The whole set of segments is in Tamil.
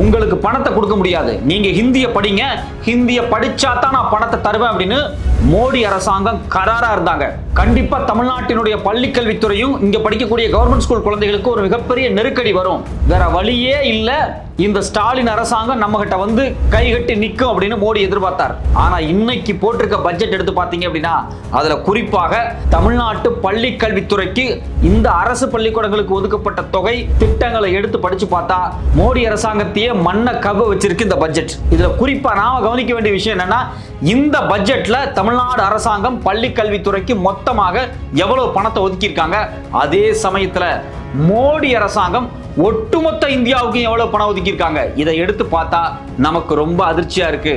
உங்களுக்கு பணத்தை கொடுக்க முடியாது. நீங்க ஹிந்திய படிங்க. ஹிந்திய படிச்சா தான் நான் பணத்தை தருவேன் அப்படின்னு மோடி அரசாங்கம் கராரா இருந்தாங்க. கண்டிப்பா தமிழ்நாட்டினுடைய பள்ளிக்கல்வித்துறையும் இங்க படிக்கக்கூடிய கவர்மெண்ட் ஸ்கூல் குழந்தைகளுக்கு ஒரு மிகப்பெரிய நெருக்கடி வரும். வேற வழியே இல்ல. இந்த ஸ்டாலின் அரசாங்கம் நம்ம கிட்ட வந்து கை கட்டி நிற்கும் அப்படின்னு மோடி எதிர்பார்த்தார். ஆனா இன்னைக்கு போட்டிருக்க பட்ஜெட் எடுத்து பார்த்தீங்க அப்படின்னா அதுல குறிப்பாக தமிழ்நாட்டு பள்ளி கல்வித்துறைக்கு இந்த அரசு பள்ளிக்கூடங்களுக்கு ஒதுக்கப்பட்ட தொகை திட்டங்களை எடுத்து படிச்சு பார்த்தா மோடி அரசாங்கத்தையே மண்ணை கவ வச்சிருக்கு இந்த பட்ஜெட் இதுல குறிப்பா நாம கவனிக்க வேண்டிய விஷயம் என்னன்னா இந்த பட்ஜெட்ல தமிழ்நாடு அரசாங்கம் பள்ளி கல்வித்துறைக்கு மொத்தமாக எவ்வளவு பணத்தை ஒதுக்கியிருக்காங்க? அதே சமயத்துல மோடி அரசாங்கம் ஒட்டுமொத்த இந்தியாவுக்கு எவ்வளவு பணம் ஒதுக்கியிருக்காங்க? இதை எடுத்து பார்த்தா நமக்கு ரொம்ப அதிர்ச்சியா இருக்கு.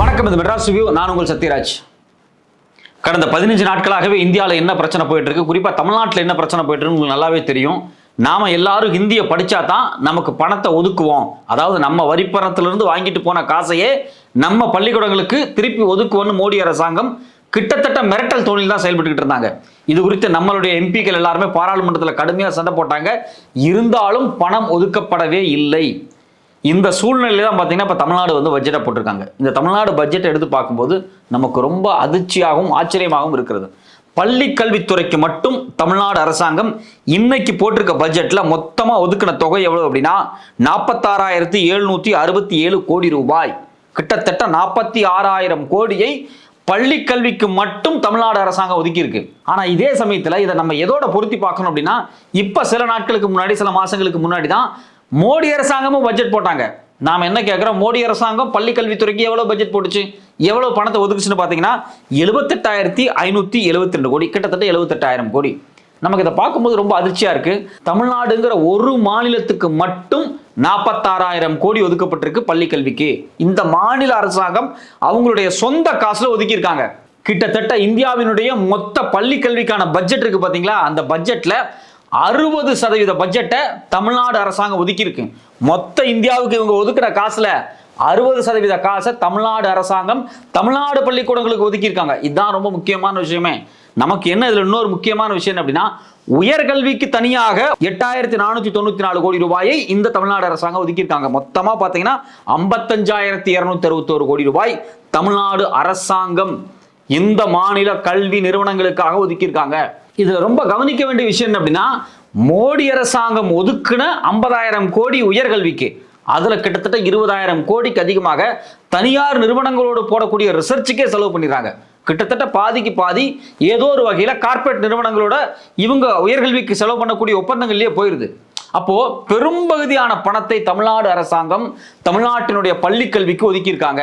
வணக்கம் இது மெட்ராஸ் ரிவ்யூ. நான் உங்கள் சத்யராஜ். கடந்த பதினஞ்சு நாட்களாகவே இந்தியாவில் என்ன பிரச்சனை போயிட்டு இருக்கு? குறிப்பாக தமிழ்நாட்டில் என்ன பிரச்சனை போயிட்டு இருக்கு உங்களுக்கு நல்லாவே தெரியும். நாம் எல்லாரும் ஹிந்தியை படித்தா தான் நமக்கு பணத்தை ஒதுக்குவோம். அதாவது நம்ம வரிப்பணத்திலிருந்து வாங்கிட்டு போன காசையே நம்ம பள்ளிக்கூடங்களுக்கு திருப்பி ஒதுக்குவோம்னு மோடி அரசாங்கம் கிட்டத்தட்ட மிரட்டல் தோணில் தான் செயல்பட்டுக்கிட்டு இருந்தாங்க. இது குறித்து நம்மளுடைய எம்பிக்கள் எல்லாருமே பாராளுமன்றத்தில் கடுமையாக சண்டை போட்டாங்க. இருந்தாலும் பணம் ஒதுக்கப்படவே இல்லை. இந்த சூழ்நிலையில தான் பார்த்தீங்கன்னா இப்போ தமிழ்நாடு வந்து பட்ஜெட்டை போட்டிருக்காங்க. இந்த தமிழ்நாடு பட்ஜெட்டை எடுத்து பார்க்கும்போது நமக்கு ரொம்ப அதிர்ச்சியாகவும் ஆச்சரியமாகவும் இருக்கிறது. பள்ளி கல்வித்துறைக்கு மட்டும் தமிழ்நாடு அரசாங்கம் இன்னைக்கு போட்டிருக்க பட்ஜெட்டில் மொத்தமாக ஒதுக்கின தொகை எவ்வளவு அப்படின்னா நாற்பத்தாறாயிரத்தி எழுநூற்றி அறுபத்தி ஏழு கோடி ரூபாய். கிட்டத்தட்ட நாற்பத்தி ஆறாயிரம் கோடியை பள்ளி கல்விக்கு மட்டும் தமிழ்நாடு அரசாங்கம் ஒதுக்கியிருக்கு. ஆனால் இதே சமயத்தில் இதை நம்ம எதோட பொருத்தி பார்க்கணும் அப்படின்னா இப்போ சில நாட்களுக்கு முன்னாடி சில மாதங்களுக்கு முன்னாடி தான் மோடி அரசாங்கமும் பட்ஜெட் போட்டாங்க. நாம என்ன கேட்குறோம் மோடி அரசாங்கம் பள்ளி கல்வித்துறைக்கு எவ்வளோ பட்ஜெட் போட்டுச்சு? எவ்வளவு பணத்தை ஒதுக்குச்சுன்னு பார்த்தீங்கன்னா எழுபத்தெட்டாயிரத்தி ஐநூற்றி எழுபத்தி ரெண்டு கோடி கிட்டத்தட்ட எழுபத்தெட்டாயிரம் கோடி. நமக்கு இதை பார்க்கும்போது ரொம்ப அதிர்ச்சியா இருக்கு. தமிழ்நாடுங்கிற ஒரு மாநிலத்துக்கு மட்டும் நாற்பத்தாறாயிரம் கோடி ஒதுக்கப்பட்டிருக்கு பள்ளி கல்விக்கு இந்த மாநில அரசாங்கம் அவங்களுடைய சொந்த காசுல ஒதுக்கியிருக்காங்க. கிட்டத்தட்ட இந்தியாவினுடைய மொத்த பள்ளி கல்விக்கான பட்ஜெட் இருக்கு பாத்தீங்களா அந்த பட்ஜெட்ல அறுபது சதவீத பட்ஜெட்டை தமிழ்நாடு அரசாங்கம் ஒதுக்கியிருக்கு. மொத்த இந்தியாவுக்கு இவங்க ஒதுக்குற காசுல அறுபது சதவீத காசை தமிழ்நாடு அரசாங்கம் தமிழ்நாடு பள்ளிக்கூடங்களுக்கு ஒதுக்கியிருக்காங்க. இதுதான் ரொம்ப முக்கியமான விஷயமே. நமக்கு என்ன இதில் இன்னொரு முக்கியமான விஷயம் என்ன அப்படின்னா உயர்கல்விக்கு தனியாக எட்டாயிரத்தி நானூத்தி தொண்ணூத்தி நாலு கோடி ரூபாயை இந்த தமிழ்நாடு அரசாங்கம் ஒதுக்கியிருக்காங்க. மொத்தமா பாத்தீங்கன்னா ஐம்பத்தஞ்சாயிரத்தி இருநூத்தி அறுபத்தோரு கோடி ரூபாய் தமிழ்நாடு அரசாங்கம் இந்த மாநில கல்வி நிறுவனங்களுக்காக ஒதுக்கியிருக்காங்க. இதுல ரொம்ப கவனிக்க வேண்டிய விஷயம் என்ன அப்படின்னா மோடி அரசாங்கம் ஒதுக்குன ஐம்பதாயிரம் கோடி உயர்கல்விக்கு அதுல கிட்டத்தட்ட இருபதாயிரம் கோடிக்கு அதிகமாக தனியார் நிறுவனங்களோடு போடக்கூடிய ரிசர்ச்சுக்கே செலவு பண்ணிடுறாங்க. கிட்டத்தட்ட பாதிக்கு பாதி ஏதோ ஒரு வகையில கார்ப்பரேட் நிறுவனங்களோட இவங்க உயர்கல்விக்கு செலவு பண்ணக்கூடிய ஒப்பந்தங்கள்லயே போயிருது. அப்போ பெரும்பகுதியான பணத்தை தமிழ்நாடு அரசாங்கம் தமிழ்நாட்டினுடைய பள்ளி கல்விக்கு ஒதுக்கியிருக்காங்க.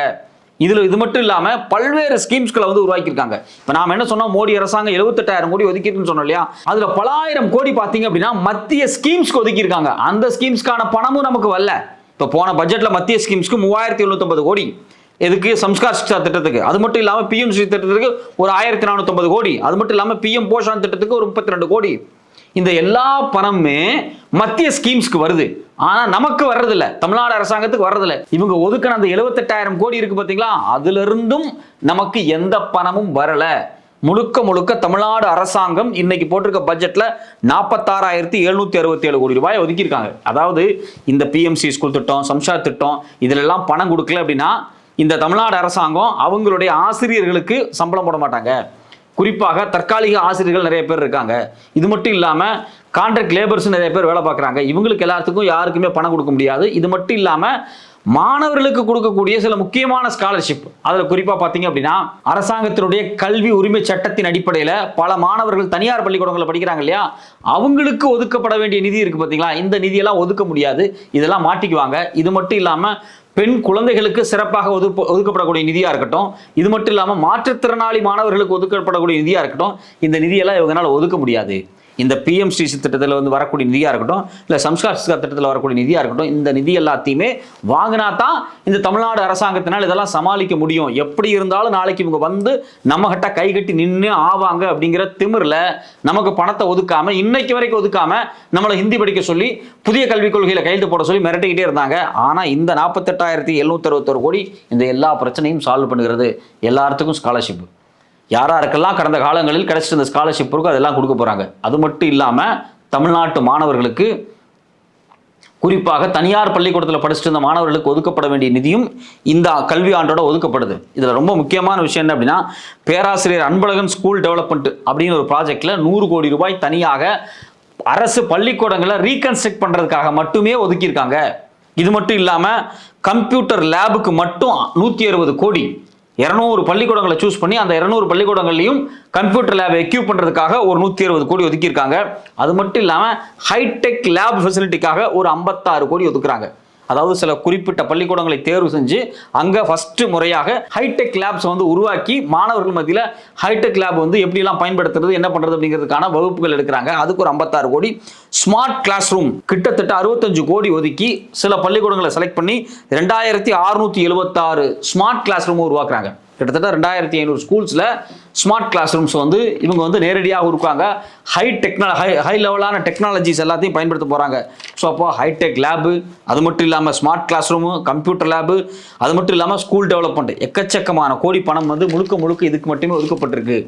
இதுல இது மட்டும் இல்லாம பல்வேறு ஸ்கீம்ஸ்களை வந்து உருவாக்கியிருக்காங்க. இப்ப நாம என்ன சொன்னோம்? மோடி அரசாங்கம் எழுபத்தெட்டாயிரம் கோடி ஒதுக்கிருக்குன்னு சொன்னோம் இல்லையா? அதுல பலாயிரம் கோடி பாத்தீங்க அப்படின்னா மத்திய ஸ்கீம்ஸ்க்கு ஒதுக்கியிருக்காங்க. அந்த ஸ்கீம்ஸ்க்கான பணமும் நமக்கு வரல. இப்போ போன பட்ஜெட்டில் மத்திய ஸ்கீம்ஸ்க்கு மூவாயிரத்தி எழுநூத்தொன்பது கோடி. எதுக்கு? சம்ஸ்கார் சிக்ஷா திட்டத்துக்கு. அது மட்டும் இல்லாமல் பிஎம் ஸ்ரீ திட்டத்துக்கு ஒரு ஆயிரத்தி நானூற்றம்பது கோடி. அது மட்டும் இல்லாமல் பிஎம் போஷான் திட்டத்துக்கு ஒரு முப்பத்தி ரெண்டு கோடி. இந்த எல்லா பணமுமே மத்திய ஸ்கீம்ஸ்க்கு வருது. ஆனா நமக்கு வர்றதில்ல. தமிழ்நாடு அரசாங்கத்துக்கு வர்றதில்ல. இவங்க ஒதுக்கின அந்த எழுபத்தெட்டாயிரம் கோடி இருக்கு பாத்தீங்களா? அதுல இருந்தும் நமக்கு எந்த பணமும் வரல. முழுக்க முழுக்க தமிழ்நாடு அரசாங்கம் இன்னைக்கு போட்டிருக்க பட்ஜெட்ல நாற்பத்தாறாயிரத்தி எழுநூத்தி அறுபத்தி ஏழு கோடி ரூபாய் ஒதுக்கியிருக்காங்க. அதாவது இந்த பிஎம்சி ஸ்கூல் திட்டம் சம்ஷாத் திட்டம் இதிலெல்லாம் பணம் கொடுக்கல அப்படின்னா இந்த தமிழ்நாடு அரசாங்கம் அவங்களுடைய ஆசிரியர்களுக்கு சம்பளம் போட மாட்டாங்க. குறிப்பாக தற்காலிக ஆசிரியர்கள் நிறைய பேர் இருக்காங்க. இது மட்டும் இல்லாமல் கான்ட்ராக்ட் லேபர்ஸ் நிறைய பேர் வேலை பார்க்குறாங்க. இவங்களுக்கு எல்லாத்துக்கும் யாருக்குமே பணம் கொடுக்க முடியாது. இது மட்டும் இல்லாமல் மாணவர்களுக்கு கொடுக்கக்கூடிய சில முக்கியமான ஸ்காலர்ஷிப் அதில் குறிப்பாக பார்த்தீங்க அப்படின்னா அரசாங்கத்தினுடைய கல்வி உரிமை சட்டத்தின் அடிப்படையில் பல மாணவர்கள் தனியார் பள்ளிக்கூடங்களில் படிக்கிறாங்க இல்லையா? அவங்களுக்கு ஒதுக்கப்பட வேண்டிய நிதி இருக்குது பார்த்தீங்களா இந்த நிதியெல்லாம் ஒதுக்க முடியாது. இதெல்லாம் மாட்டிக்குவாங்க. இது மட்டும் இல்லாமல் பெண் குழந்தைகளுக்கு சிறப்பாக ஒதுக்க ஒதுக்கப்படக்கூடிய நிதியாக இருக்கட்டும் இது மட்டும் இல்லாமல் மாற்றுத்திறனாளி மாணவர்களுக்கு ஒதுக்கப்படக்கூடிய நிதியாக இருக்கட்டும் இந்த நிதியெல்லாம் இவங்களால ஒதுக்க முடியாது. இந்த பிஎம் ஸ்ரீசி திட்டத்தில் வந்து வரக்கூடிய நிதியாக இருக்கட்டும் இல்லை சம்ஸ்கார் திட்டத்தில் வரக்கூடிய நிதியாக இருக்கட்டும் இந்த நிதி எல்லாத்தையுமே வாங்கினா தான் இந்த தமிழ்நாடு அரசாங்கத்தினால் இதெல்லாம் சமாளிக்க முடியும். எப்படி இருந்தாலும் நாளைக்கு இவங்க வந்து நம்ம கிட்ட கை கட்டி நின்று ஆவாங்க அப்படிங்கிற திமிரில் நமக்கு பணத்தை ஒதுக்காம இன்னைக்கு வரைக்கும் ஒதுக்காம நம்மளை ஹிந்தி படிக்க சொல்லி புதிய கல்விக் கொள்கையில் கையெழுத்து போட சொல்லி மிரட்டிக்கிட்டே இருந்தாங்க. ஆனால் இந்த நாற்பத்தெட்டாயிரத்தி எழுநூத்தி அறுபத்தொரு கோடி இந்த எல்லா பிரச்சனையும் சால்வ் பண்ணுகிறது. எல்லாத்துக்கும் ஸ்காலர்ஷிப் யாராருக்கெல்லாம் கடந்த காலங்களில் கிடைச்சிட்டு இந்த ஸ்காலர்ஷிப் இருக்கோ அதெல்லாம் கொடுக்க போகிறாங்க அது மட்டும் இல்லாமல் தமிழ்நாட்டு மாணவர்களுக்கு குறிப்பாக தனியார் பள்ளிக்கூடத்தில் படிச்சுட்டு இருந்த மாணவர்களுக்கு ஒதுக்கப்பட வேண்டிய நிதியும் இந்த கல்வி ஆண்டோட ஒதுக்கப்படுது. இதில் ரொம்ப முக்கியமான விஷயம் என்ன அப்படின்னா பேராசிரியர் அன்பழகன் ஸ்கூல் டெவலப்மெண்ட் அப்படின்னு ஒரு ப்ராஜெக்டில் நூறு கோடி ரூபாய் தனியாக அரசு பள்ளிக்கூடங்களை ரீகன்ஸ்ட்ரக்ட் பண்ணுறதுக்காக மட்டுமே ஒதுக்கியிருக்காங்க. இது மட்டும் இல்லாமல் கம்ப்யூட்டர் லேபுக்கு மட்டும் நூற்றி அறுபது கோடி இரநூறு பள்ளிக்கூடங்களை சூஸ் பண்ணி அந்த இரநூறு பள்ளிக்கூடங்கள்லையும் கம்ப்யூட்டர் லேப் எக்யூப் பண்ணுறதுக்காக ஒரு நூற்றி அறுபது கோடி ஒதுக்கியிருக்காங்க. அது மட்டும் இல்லாமல் ஹைடெக் லேப் ஃபெசிலிட்டிக்காக ஒரு ஐம்பத்தாறு கோடி ஒதுக்குறாங்க. அதாவது சில குறிப்பிட்ட பள்ளிக்கூடங்களை தேர்வு செஞ்சு அங்கே ஃபஸ்ட்டு முறையாக ஹைடெக் லேப்ஸ் வந்து உருவாக்கி மாணவர்கள் மத்தியில் ஹைடெக் லேப் வந்து எப்படிலாம் பயன்படுத்துறது என்ன பண்ணுறது அப்படிங்கிறதுக்கான வகுப்புகள் எடுக்கிறாங்க. அதுக்கு ஒரு ஐம்பத்தாறு கோடி. ஸ்மார்ட் கிளாஸ் ரூம் கிட்டத்தட்ட அறுபத்தஞ்சு கோடி ஒதுக்கி சில பள்ளிக்கூடங்களை செலக்ட் பண்ணி ரெண்டாயிரத்தி அறுநூத்தி எழுபத்தாறு ஸ்மார்ட் கிளாஸ் ரூம் உருவாக்குறாங்க. கிட்டத்தட்ட ரெண்டாயிரத்தி ஐநூறு ஸ்கூல்ஸில் ஸ்மார்ட் கிளாஸ் ரூம்ஸ் வந்து இவங்க வந்து நேரடியாக இருக்காங்க ஹை டெக்னா ஹை ஹை லெவலான டெக்னாலஜிஸ் எல்லாத்தையும் பயன்படுத்த போகிறாங்க ஸோ அப்போ ஹைடெக் லேபு அது மட்டும் இல்லாமல் smart class room computer lab அது மட்டும் இல்லாமல் ஸ்கூல் டெவலப்மெண்ட் எக்கச்சக்கமான கோடி பணம் வந்து முழுக்க முழுக்க இதுக்கு மட்டுமே ஒதுக்கப்பட்டிருக்கு.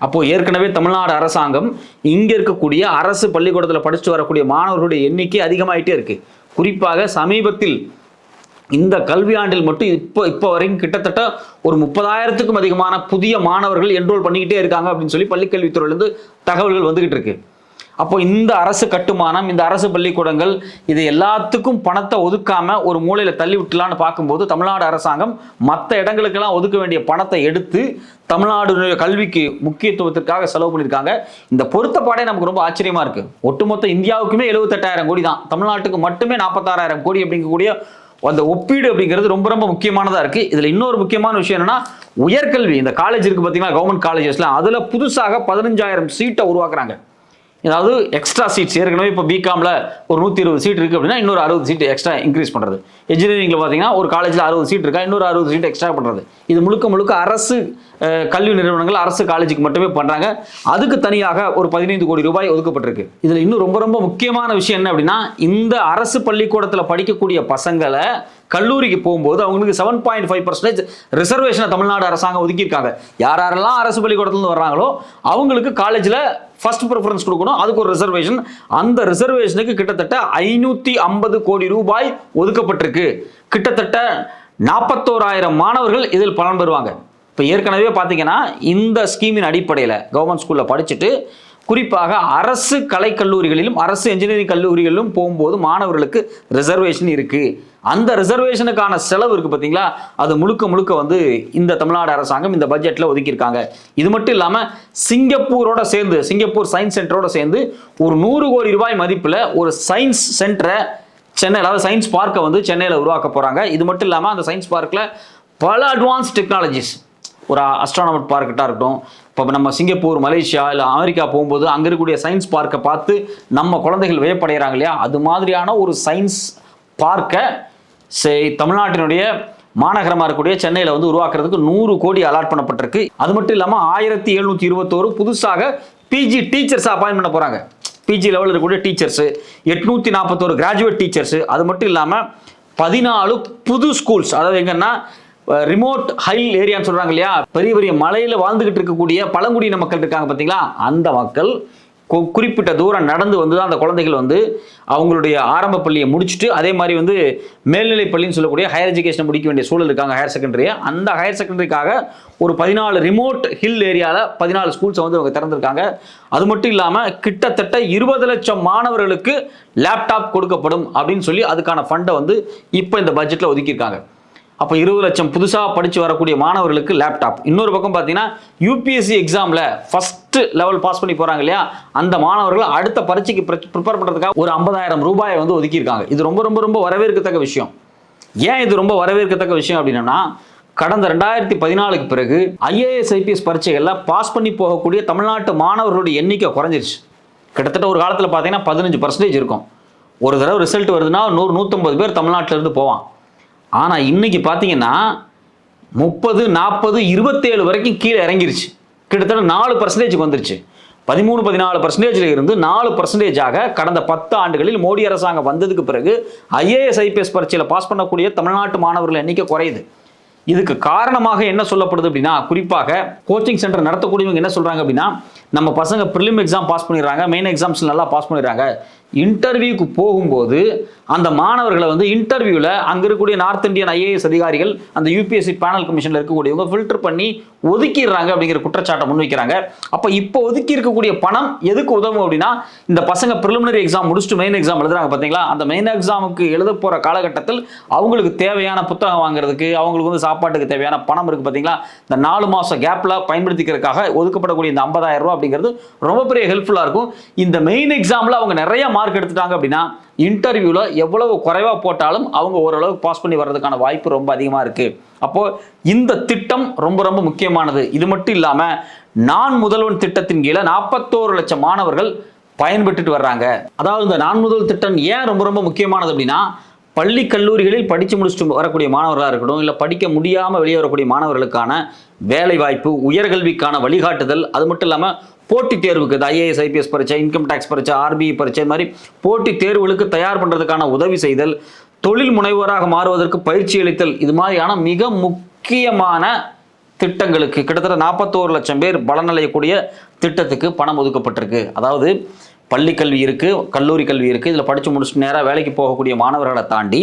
அப்போது ஏற்கனவே தமிழ்நாடு அரசாங்கம் இங்கே இருக்கக்கூடிய அரசு பள்ளிக்கூடத்தில் படிச்சுட்டு வரக்கூடிய மாணவர்களுடைய எண்ணிக்கை அதிகமாகிட்டே இருக்குது குறிப்பாக சமீபத்தில் இந்த கல்வியாண்டில் மட்டும் இப்போ இப்போ வரைக்கும் கிட்டத்தட்ட ஒரு முப்பதாயிரத்துக்கும் அதிகமான புதிய மாணவர்கள் என்ரோல் பண்ணிக்கிட்டே இருக்காங்க அப்படின்னு சொல்லி பள்ளிக்கல்வித்துறையிலேருந்து தகவல்கள் வந்துகிட்டு இருக்கு. அப்போ இந்த அரசு கட்டுமானம் இந்த அரசு பள்ளிக்கூடங்கள் இது எல்லாத்துக்கும் பணத்தை ஒதுக்காம ஒரு மூலையில தள்ளி விட்டலான்னு பார்க்கும்போது தமிழ்நாடு அரசாங்கம் மற்ற இடங்களுக்கெல்லாம் ஒதுக்க வேண்டிய பணத்தை எடுத்து தமிழ்நாடு கல்விக்கு முக்கியத்துவத்திற்காக செலவு பண்ணியிருக்காங்க. இந்த பொருத்தப்பாடே நமக்கு ரொம்ப ஆச்சரியமா இருக்கு. ஒட்டுமொத்த இந்தியாவுக்குமே எழுபத்தெட்டாயிரம் கோடி தான். தமிழ்நாட்டுக்கு மட்டுமே நாற்பத்தாறாயிரம் கோடி அப்படிங்கக்கூடிய அந்த ஒப்பீடு அப்படிங்கிறது ரொம்ப ரொம்ப முக்கியமானதா இருக்கு. இதுல இன்னொரு முக்கியமான விஷயம் என்னன்னா உயர்கல்வி இந்த காலேஜ் இருக்கு பாத்தீங்களா கவர்மெண்ட் காலேஜஸ்ல அதுல புதுசாக பதினஞ்சாயிரம் சீட்டை உருவாக்குறாங்க. அதாவது எக்ஸ்ட்ரா சீட்ஸ் ஏற்கனவே இப்போ பிகாமில் ஒரு நூற்றி இருபது சீட் இருக்குது அப்படின்னா இன்னொரு அறுபது சீட் எக்ஸ்ட்ரா இன்க்ரீஸ் பண்ணுறது இன்ஜினியரிங்கில் பார்த்தீங்கன்னா ஒரு காலேஜில் அறுபது சீட் இருக்கா இன்னொரு அறுபது சீட் எக்ஸ்ட்ரா பண்ணுறது இது முழுக்க முழுக்க அரசு கல்வி நிறுவனங்கள் அரசு காலேஜுக்கு மட்டுமே பண்ணுறாங்க அதுக்கு தனியாக ஒரு பதினைந்து கோடி ரூபாய் ஒதுக்கப்பட்டிருக்கு. இதில் இன்னும் ரொம்ப ரொம்ப முக்கியமான விஷயம் என்ன அப்படின்னா இந்த அரசு பள்ளிக்கூடத்தில் படிக்கக்கூடிய பசங்களை கல்லூரிக்கு போகும்போது அவங்களுக்கு செவன் பாயிண்ட் ஃபைவ் பர்சன்டேஜ் ரிசர்வேஷனை தமிழ்நாடு அரசாங்கம் ஒதுக்கியிருக்காங்க. யார் யாரெல்லாம் அரசு பள்ளிக்கூடத்துலேருந்து வர்றாங்களோ அவங்களுக்கு காலேஜில் ஃபர்ஸ்ட் ப்ரிஃபரன்ஸ் கொடுக்கணும். அதுக்கு ஒரு ரிசர்வேஷன் அந்த ரிசர்வேஷனுக்கு கிட்டத்தட்ட ஐநூற்றி ஐம்பது கோடி ரூபாய் ஒதுக்கப்பட்டிருக்கு. கிட்டத்தட்ட நாற்பத்தோராயிரம் மாணவர்கள் இதில் பலன் பெறுவாங்க. இப்போ ஏற்கனவே பார்த்தீங்கன்னா இந்த ஸ்கீமின் அடிப்படையில் கவர்மெண்ட் ஸ்கூலில் படிச்சுட்டு குறிப்பாக அரசு கலைக்கல்லூரிகளிலும் அரசு இன்ஜினியரிங் கல்லூரிகளிலும் போகும்போது மாணவர்களுக்கு ரிசர்வேஷன் இருக்கு. அந்த ரிசர்வேஷனுக்கான செலவு இருக்கு பார்த்தீங்களா அது முழுக்க முழுக்க வந்து இந்த தமிழ்நாடு அரசாங்கம் இந்த பட்ஜெட்டில் ஒதுக்கியிருக்காங்க. இது மட்டும் இல்லாமல் சிங்கப்பூரோட சேர்ந்து சிங்கப்பூர் சயின்ஸ் சென்டரோட சேர்ந்து ஒரு நூறு கோடி ரூபாய் மதிப்பில் ஒரு சயின்ஸ் சென்டரை சென்னை அதாவது சயின்ஸ் பார்க்கை வந்து சென்னையில் உருவாக்க போகிறாங்க இது மட்டும் இல்லாமல் அந்த சயின்ஸ் பார்க்கில் பல அட்வான்ஸ் டெக்னாலஜிஸ் ஒரு அஸ்ட்ரானமர் பார்க்கிட்டா இருக்கட்டும். இப்போ நம்ம சிங்கப்பூர் மலேசியா இல்லை அமெரிக்கா போகும்போது அங்கே இருக்கக்கூடிய சயின்ஸ் பார்க்கை பார்த்து நம்ம குழந்தைகள் வியப்படைகிறாங்க இல்லையா? அது மாதிரியான ஒரு சயின்ஸ் பார்க்கை செய் தமிழ்நாட்டினுடைய மாநகரமாக இருக்கக்கூடிய சென்னையில் வந்து உருவாக்குறதுக்கு நூறு கோடி அலாட் பண்ணப்பட்டிருக்கு. அது மட்டும் இல்லாமல் ஆயிரத்தி எழுநூற்றி இருபத்தோரு புதுசாக பிஜி டீச்சர்ஸை அப்பாயின் பண்ண போகிறாங்க பிஜி லெவலில் இருக்கக்கூடிய டீச்சர்ஸு எட்நூற்றி நாற்பத்தோரு கிராஜுவேட் டீச்சர்ஸு அது மட்டும் இல்லாமல் பதினாலு புது ஸ்கூல்ஸ் அதாவது எங்கன்னா ரிமோட் ஹை ஏரியான்னு சொல்றாங்க இல்லையா? பெரிய பெரிய மலையில வாழ்ந்துகிட்டு இருக்கக்கூடிய பழங்குடியின மக்கள் இருக்காங்க பார்த்தீங்களா? அந்த மக்கள் கு- குறிப்பிட்ட தூரம் நடந்து வந்து தான் அந்த குழந்தைகள் வந்து அவங்களுடைய ஆரம்ப பள்ளியை முடிச்சுட்டு அதே மாதிரி வந்து மேல்நிலை பள்ளின்னு சொல்லக்கூடிய ஹையர் எஜுகேஷன் முடிக்க வேண்டிய சூழல் இருக்காங்க ஹையர் செகண்டரியை அந்த ஹையர் செகண்டரிக்காக ஒரு பதினாலு ரிமோட் ஹில் ஏரியாவில் பதினாலு ஸ்கூல்ஸை வந்து அவங்க திறந்திருக்காங்க. அது மட்டும் இல்லாமல் கிட்டத்தட்ட இருபது லட்சம் மாணவர்களுக்கு லேப்டாப் கொடுக்கப்படும் அப்படின்னு சொல்லி அதுக்கான ஃபண்டை வந்து இப்போ இந்த பட்ஜெட்டில் ஒதுக்கியிருக்காங்க. அப்போ இருபது லட்சம் புதுசாக படித்து வரக்கூடிய மாணவர்களுக்கு லேப்டாப் இன்னொரு பக்கம் பார்த்தீங்கன்னா யூபிஎஸ்சி எக்ஸாமில் ஃபஸ்ட்டு லெவல் பாஸ் பண்ணி போகிறாங்க இல்லையா? அந்த மாணவர்கள் அடுத்த பரீட்சைக்கு ப்ரிப்பேர் பண்ணுறதுக்காக ஒரு ஐம்பதாயிரம் ரூபாயை வந்து ஒதுக்கியிருக்காங்க. இது ரொம்ப ரொம்ப ரொம்ப வரவேற்கத்தக்க விஷயம். ஏன் இது ரொம்ப வரவேற்கத்தக்க விஷயம் அப்படின்னா கடந்த ரெண்டாயிரத்தி பதினாலுக்கு பிறகு ஐஏஎஸ் ஐபிஎஸ் பரீட்சைகளில் பாஸ் பண்ணி போகக்கூடிய தமிழ்நாட்டு மாணவர்களுடைய எண்ணிக்கை குறைஞ்சிருச்சு. கிட்டத்தட்ட ஒரு காலத்தில் பார்த்தீங்கன்னா பதினஞ்சு பர்சன்டேஜ் இருக்கும். ஒரு தடவை ரிசல்ட் வருதுன்னா நூறு நூற்றம்பது பேர் தமிழ்நாட்டிலேருந்து போவான். ஆனால் இன்னைக்கு பார்த்தீங்கன்னா முப்பது நாற்பது இருபத்தேழு வரைக்கும் கீழே இறங்கிருச்சு. கிட்டத்தட்ட நாலு பர்சன்டேஜுக்கு வந்துருச்சு. பதிமூணு பதினாலு பர்சன்டேஜில் இருந்து நாலு பர்சன்டேஜாக கடந்த பத்து ஆண்டுகளில் மோடி அரசாங்கம் வந்ததுக்கு பிறகு ஐஏஎஸ் ஐபிஎஸ் பரீட்சையில் பாஸ் பண்ணக்கூடிய தமிழ்நாட்டு மாணவர்கள் எண்ணிக்கை குறையுது. இதுக்கு காரணமாக என்ன சொல்லப்படுது அப்படின்னா குறிப்பாக கோச்சிங் சென்டர் நடத்தக்கூடியவங்க என்ன சொல்கிறாங்க அப்படின்னா நம்ம பசங்க ப்ரிலிம் எக்ஸாம் பாஸ் பண்ணிடுறாங்க மெயின் எக்ஸாம்ஸ் நல்லா பாஸ் பண்ணிடுறாங்க. இன்டர்வியூக்கு போகும்போது அந்த மாணவர்களை வந்து இன்டர்வியூவில் அங்கே இருக்கக்கூடிய நார்த் இந்தியன் ஐஏஎஸ் அதிகாரிகள் அந்த யூபிஎஸ்சி பேனல் கமிஷனில் இருக்கக்கூடியவங்க ஃபில்டர் பண்ணி ஒதுக்கிடுறாங்க அப்படிங்கிற குற்றச்சாட்டை முன்வைக்கிறாங்க. அப்போ இப்போ ஒதுக்கி இருக்கக்கூடிய பணம் எதுக்கு உதவும் அப்படின்னா இந்த பசங்க ப்ரிலிமினரி எக்ஸாம் முடிச்சுட்டு மெயின் எக்ஸாம் எழுதுறாங்க பார்த்தீங்களா அந்த மெயின் எக்ஸாமுக்கு எழுத போகிற காலகட்டத்தில் அவங்களுக்கு தேவையான புத்தகம் வாங்குறதுக்கு அவங்களுக்கு வந்து சாப்பாட்டுக்கு தேவையான பணம் இருக்குது பார்த்தீங்களா இந்த நாலு மாதம் கேப்பில் பயன்படுத்திக்கிறதுக்காக ஒதுக்கப்படக்கூடிய இந்த ஐம்பதாயிரம் ரூபா அப்படிங்கிறது ரொம்ப பெரிய ஹெல்ப்ஃபுல்லாக இருக்கும். இந்த மெயின் எக்ஸாமில் அவங்க நிறைய மார்க் எடுத்துட்டாங்க அப்படின்னா இன்டர்வியூவில் எவ்வளவு குறைவாக போட்டாலும் அவங்க ஓரளவுக்கு பாஸ் பண்ணி வர்றதுக்கான வாய்ப்பு ரொம்ப அதிகமாக இருக்குது அப்போது இந்த திட்டம் ரொம்ப ரொம்ப முக்கியமானது. இது மட்டும் இல்லாமல் நான் முதல்வன் திட்டத்தின் கீழே நாற்பத்தோரு லட்சம் மாணவர்கள் பயன்பெற்றுட்டு வர்றாங்க. அதாவது இந்த நான் முதல் திட்டம் ஏன் ரொம்ப ரொம்ப முக்கியமானது அப்படின்னா பள்ளி கல்லூரிகளில் படித்து முடிச்சுட்டு வரக்கூடிய மாணவர்களாக இருக்கட்டும் இல்லை படிக்க முடியாமல் வெளியே வரக்கூடிய மாணவர்களுக்கான வேலைவாய்ப்பு உயர்கல்விக்கான வழிகாட்டுதல் அது மட்டும் இல்லாமல் போட்டித் தேர்வுக்கு இது ஐஏஎஸ் ஐபிஎஸ் பரீட்சை இன்கம் டேக்ஸ் பரீட்சை ஆர்பிஐ பரீட்சை இந்த மாதிரி போட்டித் தேர்வுகளுக்கு தயார் பண்ணுறதுக்கான உதவி செய்தல் தொழில் முனைவோராக மாறுவதற்கு பயிற்சி அளித்தல் இது மாதிரியான மிக முக்கியமான திட்டங்களுக்கு கிட்டத்தட்ட நாற்பத்தோரு லட்சம் பேர் பலனடையக்கூடிய திட்டத்துக்கு பணம் ஒதுக்கப்பட்டிருக்கு. அதாவது பள்ளி கல்வி இருக்குது கல்லூரி கல்வி இருக்குது இதில் படித்து முடிச்சுட்டு நேராக வேலைக்கு போகக்கூடிய மாணவர்களை தாண்டி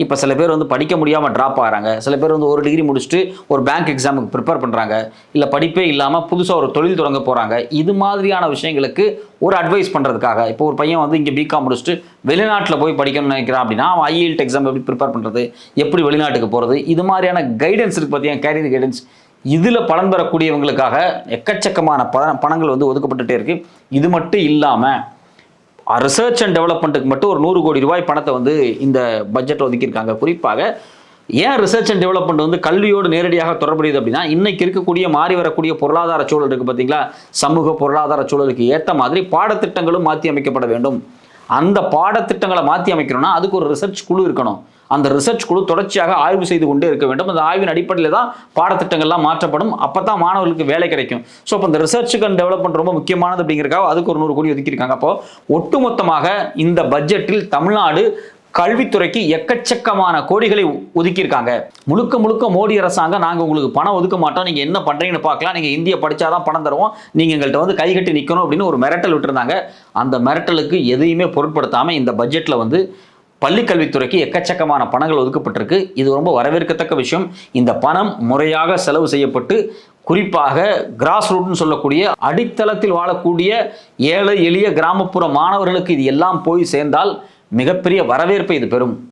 இப்போ சில பேர் வந்து படிக்க முடியாமல் ட்ராப் ஆகிறாங்க. சில பேர் வந்து ஒரு டிகிரி முடிச்சுட்டு ஒரு பேங்க் எக்ஸாமுக்கு ப்ரிப்பேர் பண்ணுறாங்க இல்லை படிப்பே இல்லாமல் புதுசாக ஒரு தொழில் தொடங்க போகிறாங்க இது மாதிரியான விஷயங்களுக்கு ஒரு அட்வைஸ் பண்ணுறதுக்காக இப்போ ஒரு பையன் வந்து இங்கே பிகாம் முடிச்சுட்டு வெளிநாட்டில் போய் படிக்கணும்னு நினைக்கிறான் அப்படின்னா அவன் ஐஇஎல்ட் எக்ஸாம் எப்படி ப்ரிப்பேர் பண்ணுறது எப்படி வெளிநாட்டுக்கு போகிறது இது மாதிரியான கைடன்ஸ் இருக்குது பார்த்தீங்கன்னா கேரியர் கைடன்ஸ் இதில் பலன் பெறக்கூடியவங்களுக்காக எக்கச்சக்கமான பண பணங்கள் வந்து ஒதுக்கப்பட்டுகிட்டே இருக்குது இது மட்டும் இல்லாமல் ரிசர்ச் அண்ட் டெவலப்மெண்ட்டுக்கு மட்டும் ஒரு நூறு கோடி ரூபாய் பணத்தை வந்து இந்த பட்ஜெட் ஒதுக்கியிருக்காங்க. குறிப்பாக ஏன் ரிசர்ச் அண்ட் டெவலப்மெண்ட் வந்து கல்வியோடு நேரடியாக தொடர்புடையது அப்படின்னா இன்னைக்கு இருக்கக்கூடிய மாறி வரக்கூடிய பொருளாதார சூழல் இருக்குது பார்த்தீங்களா சமூக பொருளாதார சூழலுக்கு ஏற்ற மாதிரி பாடத்திட்டங்களும் மாற்றி அமைக்கப்பட வேண்டும். அந்த பாடத்திட்டங்களை மாற்றி அமைக்கணும்னா அதுக்கு ஒரு ரிசர்ச் குழு இருக்கணும். அந்த ரிசர்ச் குழு தொடர்ச்சியாக ஆய்வு செய்து கொண்டே இருக்க வேண்டும். அந்த ஆய்வின் அடிப்படையில் தான் பாடத்திட்டங்கள்லாம் மாற்றப்படும். அப்போ தான் மாணவர்களுக்கு வேலை கிடைக்கும். ஸோ அப்போ இந்த ரிசர்ச்சுக்கு அண்ட் டெவலப்மெண்ட் ரொம்ப முக்கியமானது அப்படிங்கிறக்காக அதுக்கு ஒரு நூறு கோடி ஒதுக்கியிருக்காங்க. அப்போ ஒட்டுமொத்தமாக இந்த பட்ஜெட்டில் தமிழ்நாடு கல்வித்துறைக்கு எக்கச்சக்கமான கோடிகளை ஒதுக்கியிருக்காங்க. முழுக்க முழுக்க மோடி அரசாங்கம் நாங்கள் உங்களுக்கு பணம் ஒதுக்க மாட்டோம். நீங்கள் என்ன பண்ணுறீங்கன்னு பார்க்கலாம். நீங்கள் இந்திய படித்தாதான் பணம் தருவோம். நீங்கள் எங்கள்கிட்ட வந்து கைகட்டி நிற்கணும் அப்படின்னு ஒரு மிரட்டல் விட்டுருந்தாங்க. அந்த மிரட்டலுக்கு எதையுமே பொருட்படுத்தாமல் இந்த பட்ஜெட்டில் வந்து பள்ளி கல்வித்துறைக்கு எக்கச்சக்கமான பணங்கள் ஒதுக்கப்பட்டிருக்கு. இது ரொம்ப வரவேற்கத்தக்க விஷயம். இந்த பணம் முறையாக செலவு செய்யப்பட்டு குறிப்பாக கிராஸ் ரூட்னு சொல்லக்கூடிய அடித்தளத்தில் வாழக்கூடிய ஏழை எளிய கிராமப்புற மாணவர்களுக்கு இது எல்லாம் போய் சேர்ந்தால் மிகப்பெரிய வரவேற்பை இது பெறும்.